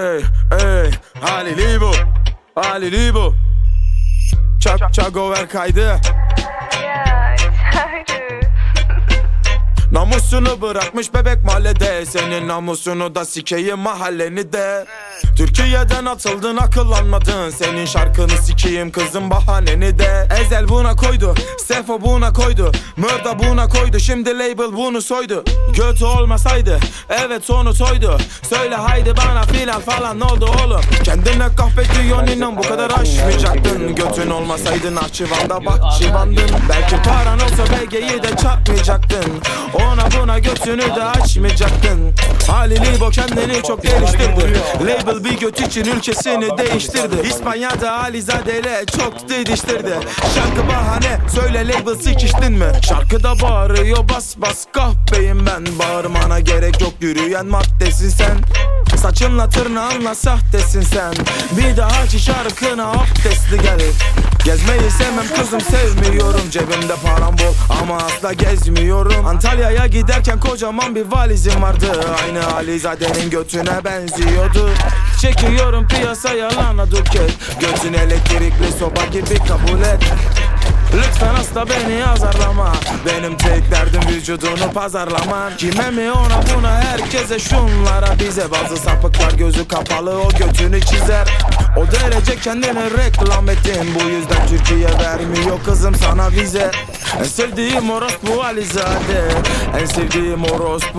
Ey ey Halili bu Halili bu Çak çagover kaydı. Ya Tanrı. Namusunu bırakmış bebek mahallede. Senin namusunu da sikeyim mahalleni de Türkiye'den atıldın akıllanmadın. Senin şarkını sikeyim kızın bahaneni de. Ezel buna koydu Sefo buna koydu Mörda buna koydu. Şimdi label bunu soydu. Kötü olmasaydı Evet sonu soydu. Söyle haydi bana filan falan ne oldu oğlum. Kendine kahpe diyorsun inan bu kadar aşmayacaktın. Götün olmasaydın arşivanda bak şivandın Belki paran olsa belgeyi de çarpmayacaktın Ona buna götünü de açmayacaktın. Halini bu kendini çok geliştirdi. Label bir göt için ülkesini değiştirdi. İspanya'da Alizade ile çok didiştirdi. Şarkı bahane söyle label sikiştin mi? Şarkıda bağırıyor bas bas kahpeyim ben. Bağırmana gerek yok yürüyen maddesin sen Saçınla tırnağınla sahtesin sen. Bir daha aç şarkına abdestli gel. Gezmeyi sevmem kızım sevmiyorum. Cebimde param bol ama asla gezmiyorum. Antalya'ya giderken kocaman bir valizim vardı. Aynı Alizade'nin götüne benziyordu. Çekiyorum piyasaya lana duket. Götün elektrikli soba gibi kabul et Lütfen asla beni azarlama. Benim tek derdim vücudunu pazarlaman Kime mi ona buna herkese şunlara. Bize Bazı sapıklar gözü kapalı o götünü çizer. O derece kendini reklam ettin. Bu yüzden Türkiye vermiyor kızım sana vize. En sevdiğim orospu Alizade. En sevdiğim orospu